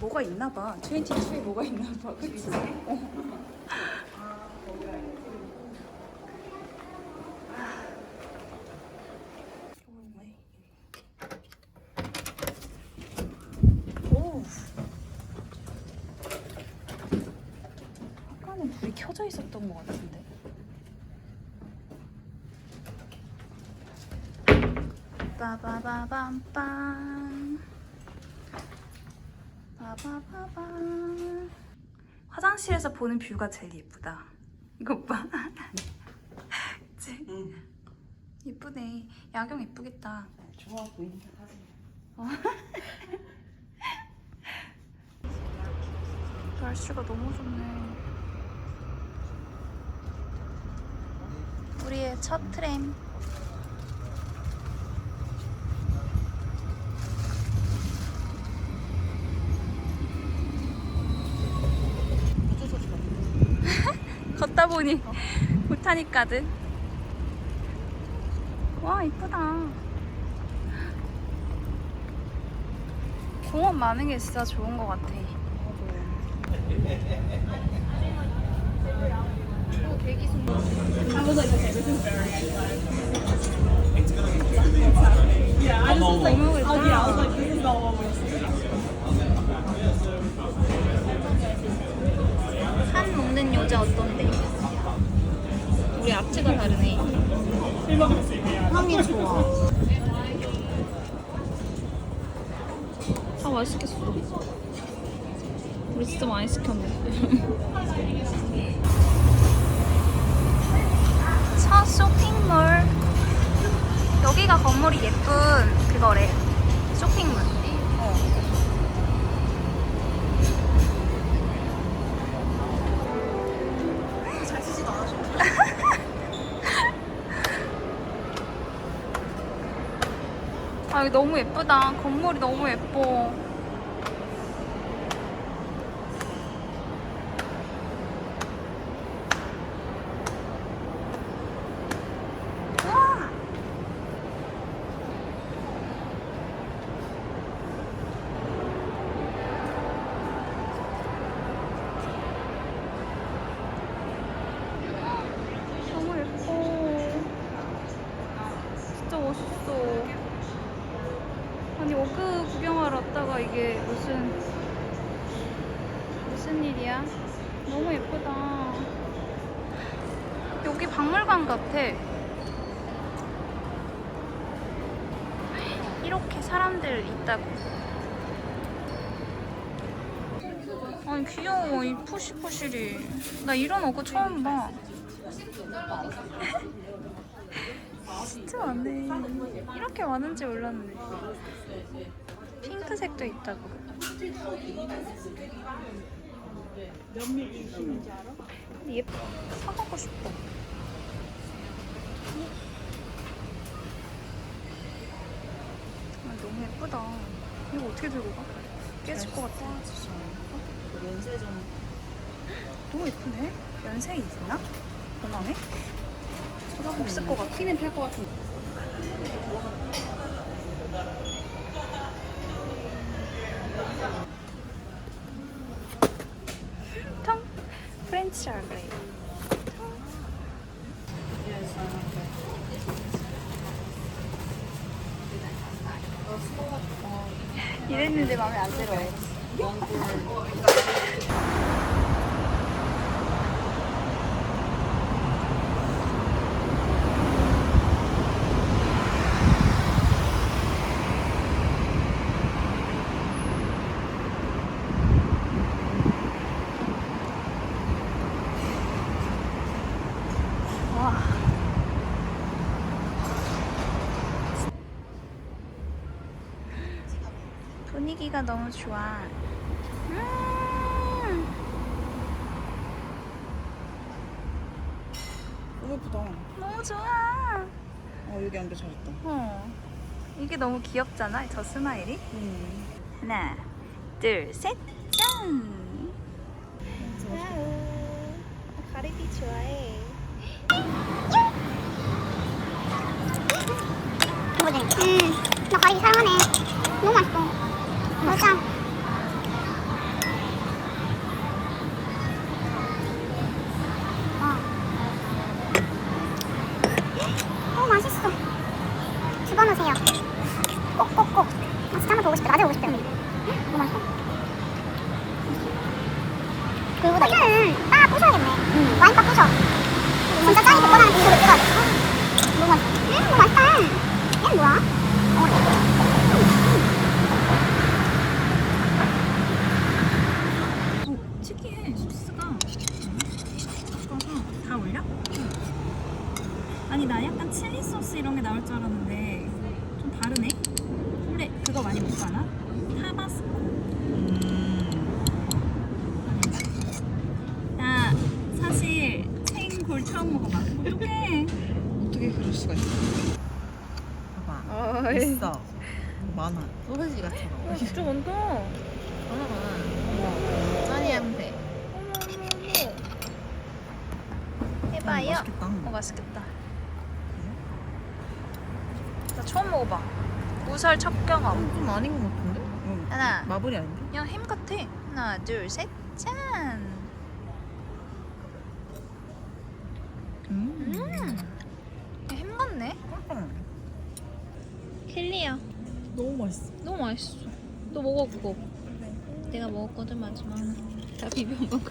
뭐가 있나 봐. 22에 뭐가 있나 봐. 그치? 어. 오. 아까는 불이 켜져 있었던 것 같은데. 빠바바밤 빰. 빠바바밤. 화장실에서 보는 뷰가 제일 예쁘다. 이것 봐. 그치? 예쁘네. 야경 예쁘겠다. 좋아 보인다. 날씨가 너무 좋네. 우리의 첫 트램. 걷다 보니 보타닉 가든. 와 이쁘다. 공원 많은 게 진짜 좋은 것 같아. 한 먹는 여자 어떤데? 우리 앞치가 다르네. 향이 좋아. 아 맛있겠어. 우리 진짜 많이 시켰네. 첫 쇼핑몰. 여기가 건물이 예쁜 그거래. 쇼핑몰. 여기 너무 예쁘다. 건물이 너무 예뻐. 와! 너무 예뻐. 진짜 멋있어. 아니 워크 구경하러 왔다가 이게 무슨 무슨 일이야? 너무 예쁘다. 여기 박물관 같아. 이렇게 사람들 있다고. 아니 귀여워 이 푸시푸시리. 나 이런 옷고 처음 봐. 진짜 많네. 이렇게 많은지 몰랐네. 핑크색도 있다고. 몇 밀리 신인지 알아? 얘 사가고 싶어. 아, 너무 예쁘다. 이거 어떻게 들고 가? 깨질 것 같아. 연세점 너무 예쁘네. 연세 있나? 공항에? 없을 것 같아. 키는 탈것 같은데. 이랬는데 마음에 안 들어요. 와. 분위기가 너무 좋아. 음. 너무 예쁘다. 너무 좋아. 어 여기 앉기 잘했다. 어. 이게 너무 귀엽잖아, 저 스마일이. 음. 하나, 둘, 셋, 짠! 가리비 좋아해. 응. 나 가리 사랑하네. 너무 맛있어. 진짜. 다 올려? 아니 나 약간 칠리 소스 이런 게 나올 줄 알았는데 좀 다르네 원래 그거 많이 먹지 않아? 타바스코 나 사실 생굴 처음 먹어봐 어떡해 어떻게 그럴 수가 있어? 봐봐. 있어. 많아. 소세지 같은 진짜 많다 하나만 짠이 하면 돼. 해봐요 맛있겠다. 어 맛있겠다 나 처음 먹어봐 우설 첩경함 좀 아닌 것 같은데? 응. 하나 마블이 아닌데? 그냥 햄 같아. 하나, 둘, 셋, 짠. 음. 음, 햄 같네. 켈리야, 너무 맛있어. 너무 맛있어. 너 먹어 그거. 내가 먹었거든 마지막. 다 비벼 먹어.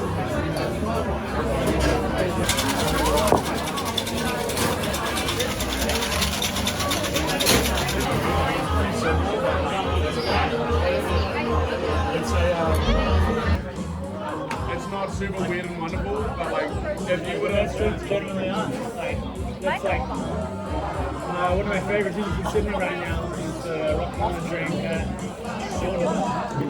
super weird and wonderful, but like if you were to generally are. Like, that's like uh, one of my favorite things in Sydney right now is uh, rock climbing drink at Shona.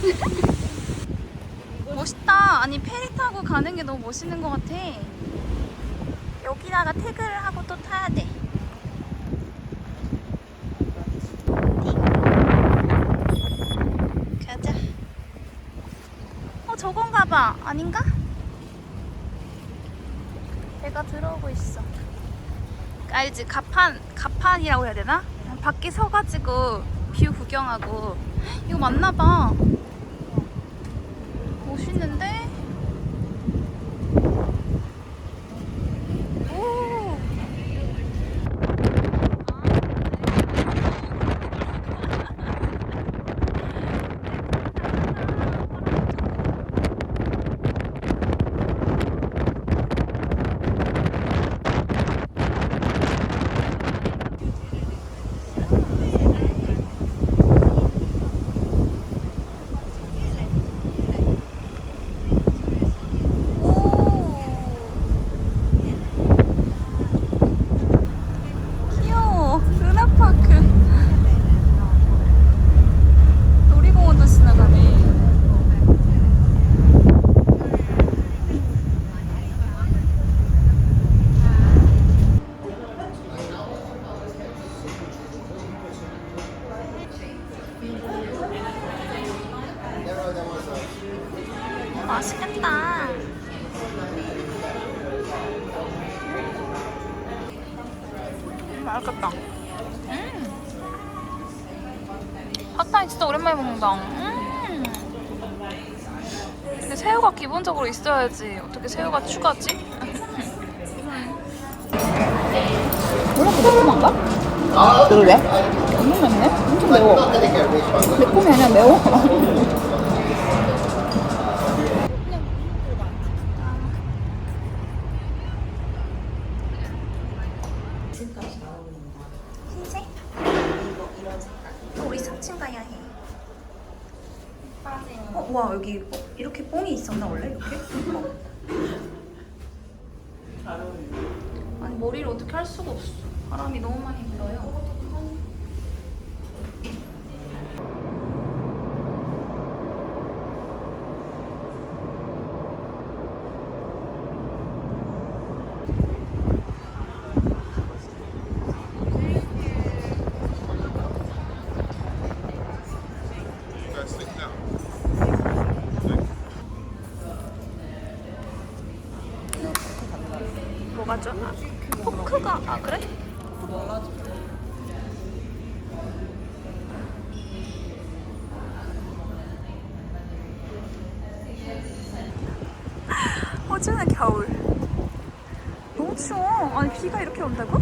멋있다. 아니 페리 타고 가는 게 너무 멋있는 것 같아. 여기다가 태그를 하고 또 타야 돼. 가자. 어 저건가 봐. 아닌가? 배가 들어오고 있어. 알지? 가판 가판이라고 해야 되나? 밖에 서가지고 뷰 구경하고 이거 맞나 봐. 멋있는데? 오. 귀여워. 루나파크. 놀이공원도 지나가네. 맛있겠다. 맛있겠다. 음. 핫타이 진짜 오랜만에 먹는다. 음. 근데 새우가 기본적으로 있어야지. 어떻게 새우가 추가지? 그러게. 엄청 맵네? 엄청 매워. 매콤이 아니라 매워. 흰색? 우리 3층 가야 해. 어, 와 여기 어, 이렇게 뽕이 있었나 원래 이렇게? 어. 아니 머리를 어떻게 할 수가 없어. 바람이 너무 많이 불어요. 뭐가 좋아? 포크가 아 그래? 어제는 겨울. 너무 추워. 아니 비가 이렇게 온다고?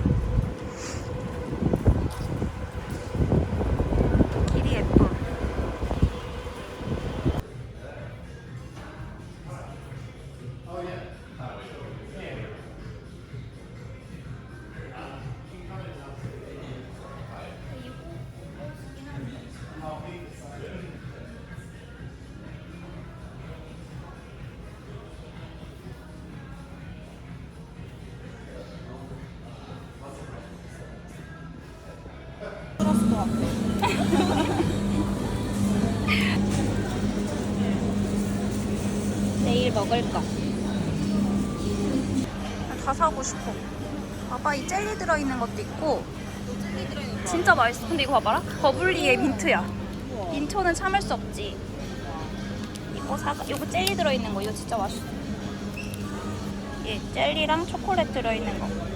내일 먹을 거. 다 사고 싶어. 봐봐, 이 젤리 들어있는 것도 있고. 진짜 맛있어. 근데 이거 봐봐라. 버블리의 민트야. 민초는 참을 수 없지. 이거 사가, 이거 젤리 들어있는 거. 이거 진짜 맛있어. 예, 젤리랑 초콜릿 들어있는 거.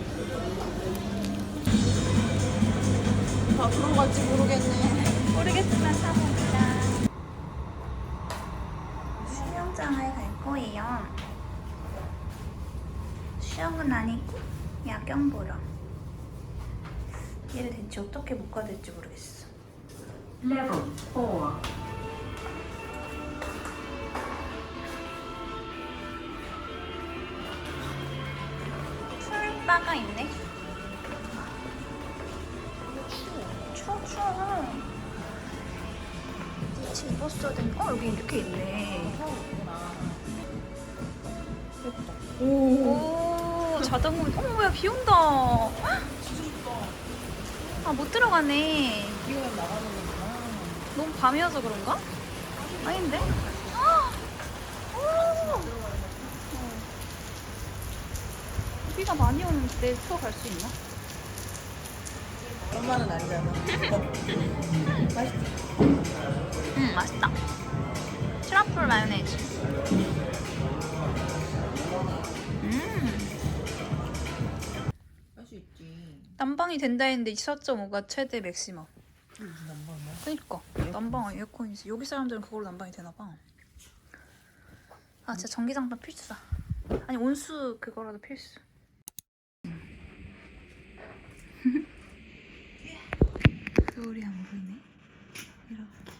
아 그런 건지 모르겠네. 모르겠지만 사봅니다. 수영장을 갈 거예요. 수영은 아니고 야경 보러. 얘를 대체 어떻게 못 가야 될지 모르겠어. Level 4. 비 온다. 아 못 들어가네. 너무 밤이어서 그런가? 아닌데? 아! 오! 비가 많이 오는데 투어 갈 수 있나? 엄마는 아니잖아. 음 맛있다. 트러플 마요네즈. 음 난방이 된다 했는데 24.5가 최대 맥시멈. 그니까 난방 에어컨이지. 여기 사람들은 그걸로 난방이 되나 봐. 아 진짜 전기장판 필수다. 아니 온수 그거라도 필수. 겨울이 안 보이네. 이렇게.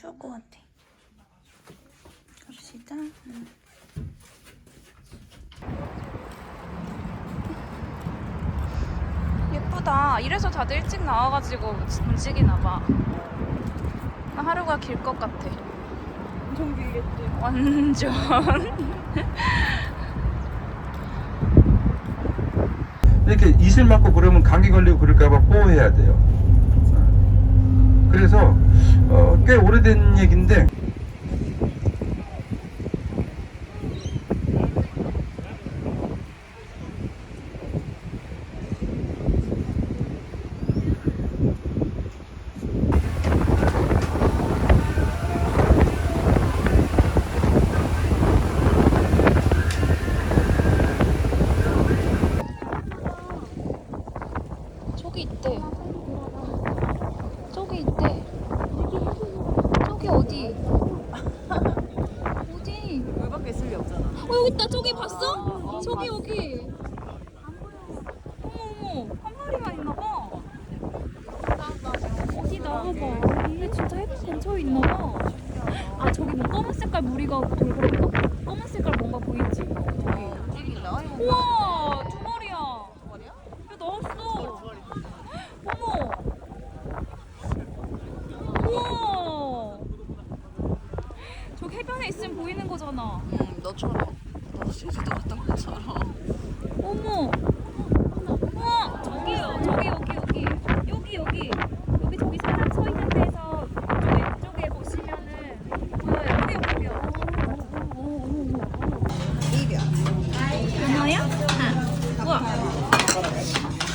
추울 것 같아. 갑시다. 응. 예쁘다. 이래서 다들 일찍 나와가지고 움직이나 봐. 나 하루가 길 것 같아. 엄청 길겠대. 완전. 이렇게 이슬 맞고 그러면 감기 걸리고 그럴까봐 보호해야 돼요. 어. 그래서 어, 꽤 오래된 얘기인데 저기 있대. 저기 있대. 저기 어디? 어디? 물밖에 있을 리 없잖아. 어 여기 있다. 저기 봤어? 저기 여기. 어머 어머 한 마리만 있나 봐. 어디 나와봐. 얘 진짜 해변 근처에 있나 봐. 아 저기 뭐 검은 색깔 무리가 돌고 있다. 검은 색깔 뭔가 보이지? 저기. 우와 두 마리야. 야 나왔어. 어머. 우와. 저기 해변에 있으면 보이는 거잖아. 응 너처럼. 너 제주도 갔다 온 것처럼. 어머. 우와 저기요. 저기 여기 여기 여기 여기 여기 저기 사람 서 있는 데서 저 왼쪽에 보시면은 보여요. 여기 여기요.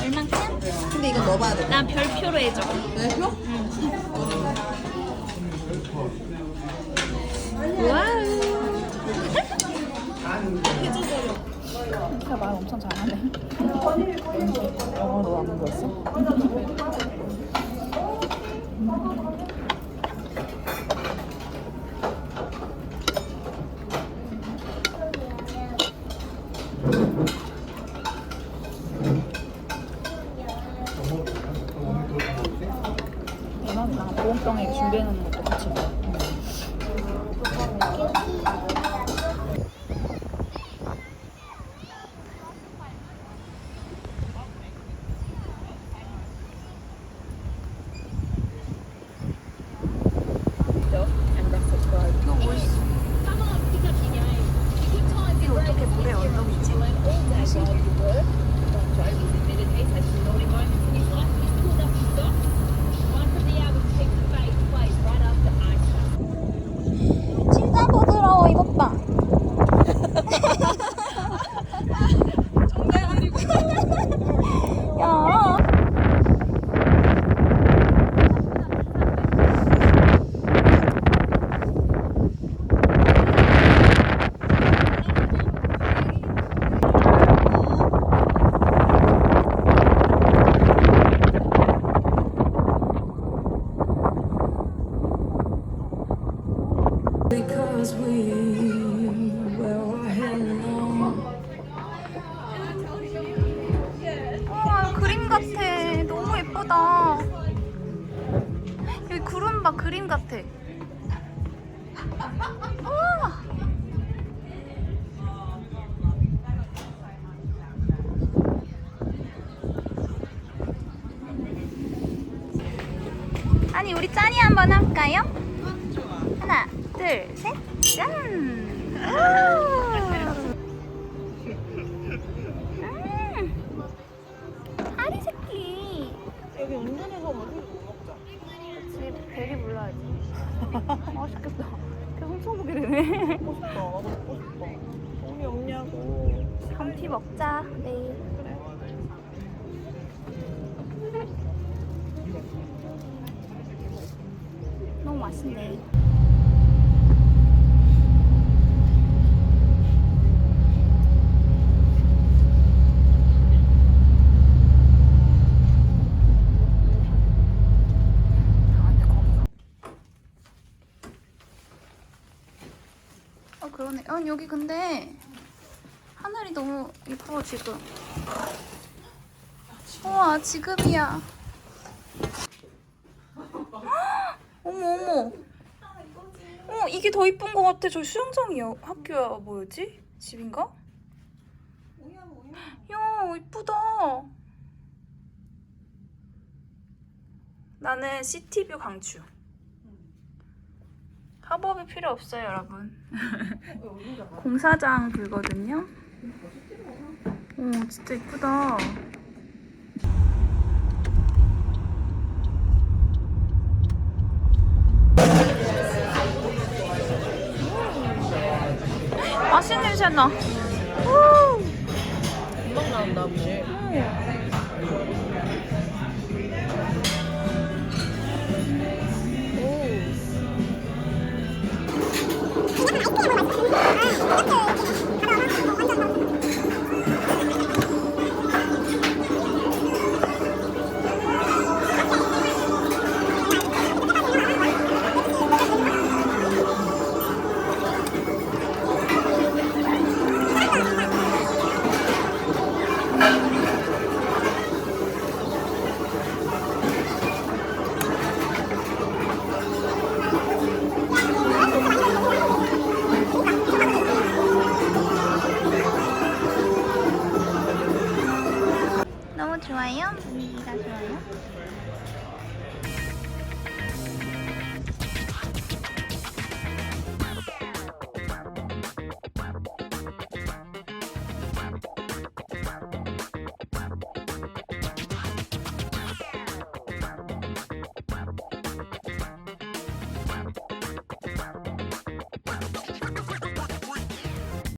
얼마 짱짱. 근데 이거 넣어봐야 돼. 나 별표로 해줘. 별표? 와우. 진짜 말 엄청 잘하네. 영어로 안 배웠어? 둘, 셋, 짠! 음. 아리 새끼. 여기 운전해서 먹을 못 먹자. 집 베리 불러야지. 맛있겠다. 계속 쳐보게 되네. 먹고 싶다. 나도 먹고 싶다. 돈이 없냐고. 감튀 먹자. 네. 너무 맛있네. 어 그러네. 어 여기 근데 하늘이 너무 예뻐 지금. 우와 지금이야. 어머 어머. 어 이게 더 이쁜 것 같아. 저 수영장이 야 학교야 뭐였지? 집인가? 야 이쁘다. 나는 시티뷰 강추. 협업이 필요 없어요 여러분. 공사장 불거든요. 오 진짜 이쁘다. 맛있는 냄새 나. 우! 금방 나온다, 보지.